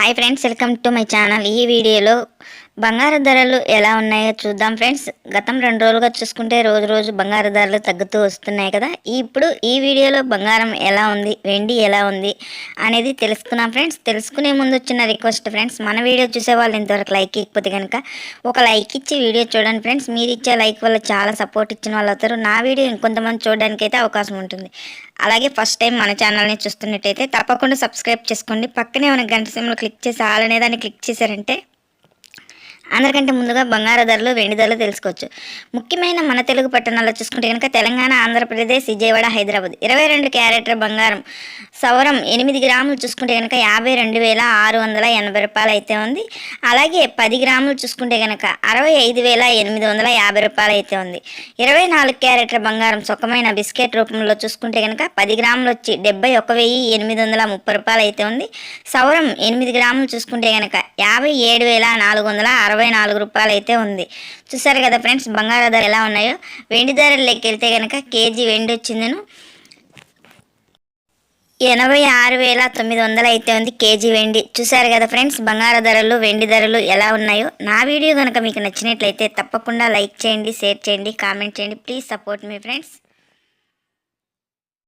Hi friends welcome to my channel ఈ వీడియోలో బంగారు ధరలు ఎలా ఉన్నాయో చూద్దాం ఫ్రెండ్స్. గతం రెండు రోజులుగా చూసుకుంటే రోజు రోజు బంగారు ధరలు తగ్గుతూ వస్తున్నాయి కదా. ఇప్పుడు ఈ వీడియోలో బంగారం ఎలా ఉంది వెండి ఎలా ఉంది అనేది తెలుసుకున్నాం ఫ్రెండ్స్. తెలుసుకునే ముందు వచ్చిన రిక్వెస్ట్ ఫ్రెండ్స్. మన వీడియో చూసే వాళ్ళు ఇంతవరకు లైక్ ఇకపోతే కనుక ఒక లైక్ ఇచ్చి వీడియో చూడండి ఫ్రెండ్స్. మీరు ఇచ్చే లైక్ వల్ల చాలా సపోర్ట్ ఇచ్చిన వాళ్ళు అవుతారు. నా వీడియో ఇంకొంతమంది చూడడానికి అయితే అవకాశం ఉంటుంది. అలాగే ఫస్ట్ టైం మన ఛానల్ని చూస్తున్నట్టయితే తప్పకుండా సబ్స్క్రైబ్ చేసుకోండి. పక్కనే ఉన్న గంట సిమ్లో క్లిక్ చేసి ఆల్ అనే దాన్ని క్లిక్ చేశారంటే అందరికంటే ముందుగా బంగారు ధరలు వెండి ధరలు తెలుసుకోవచ్చు. ముఖ్యమైన మన తెలుగు పట్టణాల్లో చూసుకుంటే కనుక తెలంగాణ ఆంధ్రప్రదేశ్ విజయవాడ హైదరాబాద్. ఇరవై రెండు క్యారెటర్ బంగారం. సవరం ఎనిమిది గ్రాములు చూసుకుంటే కనుక యాభై రెండు వేల ఆరు వందల ఎనభై రూపాయలు అయితే ఉంది. అలాగే పది గ్రాములు చూసుకుంటే కనుక అరవై ఐదు వేల ఎనిమిది వందల యాభై రూపాయలు అయితే ఉంది. ఇరవై నాలుగు క్యారెట్ల బంగారం సుఖమైన బిస్కెట్ రూపంలో చూసుకుంటే కనుక పది గ్రాములు వచ్చి డెబ్బై ఒక వెయ్యి ఎనిమిది వందల ముప్పై రూపాయలు అయితే ఉంది. సవరం ఎనిమిది గ్రాములు చూసుకుంటే కనుక యాభై ఏడు వేల నాలుగు వందల అరవై అరవై నాలుగు రూపాయలు అయితే ఉంది. చూసారు కదా ఫ్రెండ్స్ బంగారు ధర ఎలా ఉన్నాయో? వెండి ధరలోకి వెళ్తే కనుక కేజీ వెండి వచ్చిందను. ఎనభై ఆరు వేల తొమ్మిది వందలు అయితే ఉంది కేజీ వెండి. చూసారు కదా ఫ్రెండ్స్ బంగారు ధరలు వెండి ధరలు ఎలా ఉన్నాయో? నా వీడియో కనుక మీకు నచ్చినట్లయితే తప్పకుండా లైక్ చేయండి షేర్ చేయండి కామెంట్ చేయండి. ప్లీజ్ సపోర్ట్ మీ ఫ్రెండ్స్.